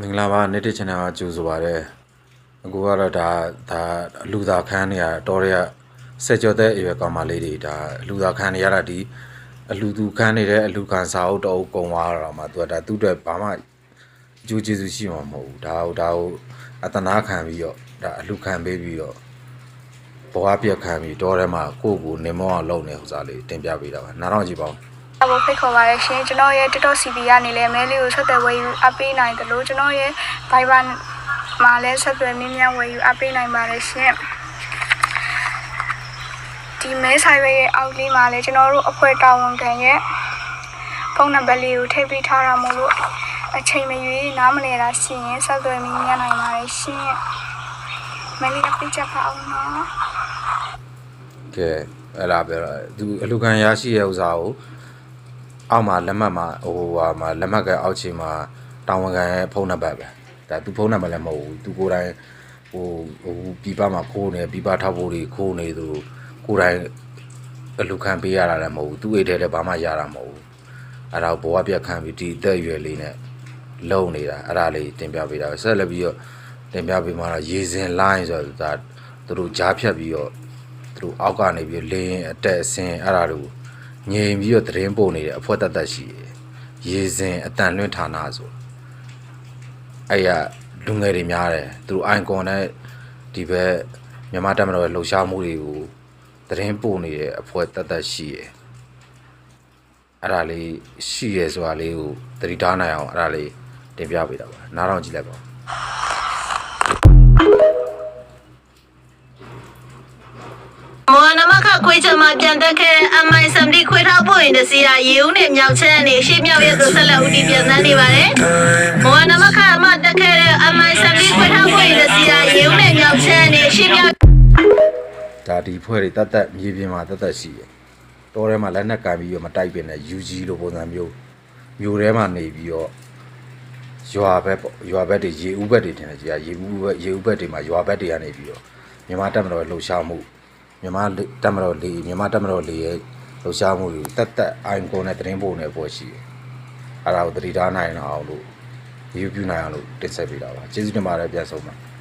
မင်္ဂလာပါနေ့တစ် channel ကကြိုဆိုပါရစေအခုကတော့ဒါဒါအလူသာခန်းနေရတော်ရဆက်ကြောတဲ့အရွယ်ကောင်မလေးတွေဒါအလူသာခန်းနေရတာဒီအလူသူခန်းနေတဲ့အလူခံစာအုပ်တော့ကုံသွားတော့မှသူကဒါသူ့အတွက်ဘာမှအကျိုးကျေးဇူးရှိမှာမဟုတ်ဘူးဒါဟိုဒါဟိုအတနာခံပြီးတော့ဒါအလူခံပေးပြီးတော့ဘဝပြက်ခံပြီးတော်ထဲမှာကိုယ့်ကိုနေမောအောင်လုပ်နေဥစားလေးတင်ပြပေးတာပါနားတော့ကြည့်ပါဦး အဘဖိတ်ခေါ်ပါရရှင်ကျွန်တော်ရဲ့ TikTok CP ကနေလည်းမဲလေးကိုဆက်သွယ်ဝယ်ယူအပ်ပေးနိုင်တယ်လို့ကျွန်တော်ရဲ့ Viber မှာလည်းဆက်သွယ်မြင်းမြန်းဝယ်ယူအပ်ပေးနိုင်ပါတယ်ရှင်ဒီမဲဆိုင်ရဲ့အောက်လေးမှာလည်းကျွန်တော်တို့အဖွဲ့တာဝန်ခံရဲ့ဖုန်းနံပါတ်လေးကိုထည့်ပေးထားတာမို့လို့အချိန်မရွေးနားမလည်တာရှိရင်ဆက်သွယ်မြင်းမြန်းနိုင်ပါတယ်ရှင်မဲလေးအပိတ်ချက်ပါအောင်နော်ကဲအဲ့ဒါပြောတာသူအလူခံရရှိရဲ့ဥစားကို အောက်မှာလက်မှတ်မှာဟိုဟာမှာလက်မှတ်ကအောက်ခြေမှာတာဝန်ခံရဲ့ဖုန်းနံပါတ်ပဲဒါသူဖုန်းနံပါတ်လည်းမဟုတ်ဘူးသူကိုယ်တိုင်ဟိုဟိုပြပမှာခိုးနေပြပထောက်ဖို့တွေခိုးနေသူကိုယ်တိုင်အလူခံပေးရတာလည်းမဟုတ်ဘူးသူ့အိတ်ထဲလည်းဘာမှရတာမဟုတ်ဘူးအဲ့ဒါကိုဘဝပြက်ခံပြီးဒီအသက်အရွယ်လေးနဲ့လုံနေတာအဲ့ဒါလေးတင်ပြပေးတာပဲဆက်လက်ပြီးတော့တင်ပြပေးမှာတော့ရေစင်လိုင်းဆိုတော့ဒါသူတို့ကြားဖြတ်ပြီးတော့သူတို့အောက်ကနေပြီးလင်းအတက်အဆင်းအဲ့ဒါတို့ ငြိမ်ပြီးတော့သတင်းပို့နေတဲ့အဖွဲတတ်တတ်ရှိတယ်ရေစင်အတန်လွင့်ဌာနဆိုအဲ့ရလူငယ်တွေများတယ်သူတို့အိုင်ကွန်နဲ့ဒီဘက်မြန်မာတက်မတော်ရဲ့လှုပ်ရှားမှုတွေကိုသတင်းပို့နေတဲ့အဖွဲတတ်တတ်ရှိတယ်အဲ့ဒါလေးရှိရဲဆိုတာလေးကိုသတိထားနိုင်အောင်အဲ့ဒါလေးတင်ပြပေးတာပါနားထောင်ကြည့်လိုက်ပါ ဦးမော်နမခခွေးချမပြန်တက်ခဲ့တဲ့အမိုင်စမ်လီခွေးထားဖို့ရင်တစီရာရေဦးနဲ့မြောက်ချမ်းနေရှေ့မြောက်ရဲ့ဆိုဆက်လက်ဦးတည်ပြန်တန်းနေပါတယ်။မော်နမခအမတက်ခဲ့တဲ့အမိုင်စမ်လီခွေးထားဖို့ရင်တစီရာရေဦးနဲ့မြောက်ချမ်းနေရှေ့မြောက်ဒါဒီဖွဲ့တွေတတ်တတ်မြေပြင်မှာတတ်တတ်ရှိတယ်။တောထဲမှာလက်နက်ကင်ပြီးတော့မတိုက်ပင်နဲ့ UG လိုပုံစံမျိုးမျိုးထဲမှာနေပြီးတော့ရွာဘက်ပေါ့ရွာဘက်တွေရေဦးဘက်တွေထင်တယ်ကြီးရေဦးဘက်ရေဦးဘက်တွေမှာရွာဘက်တွေကနေပြီးတော့မြန်မာတက်မတော်လှုပ်ရှားမှု မြန်မာတက်မတော်လေးမြန်မာတက်မတော်လေးရဲ့လှုပ်ရှားမှုတွေတတ်တတ်အိုင်ကွန်နဲ့သတင်းပို့နေပေါ်ရှိတယ်။အဲ့ဒါကိုသတိထားနိုင်အောင်လို့ review ပြုနိုင်အောင်လို့တင်ဆက်ပေးတာပါ။ကျေးဇူးတင်ပါတယ်ပြန်ဆုံးပါ။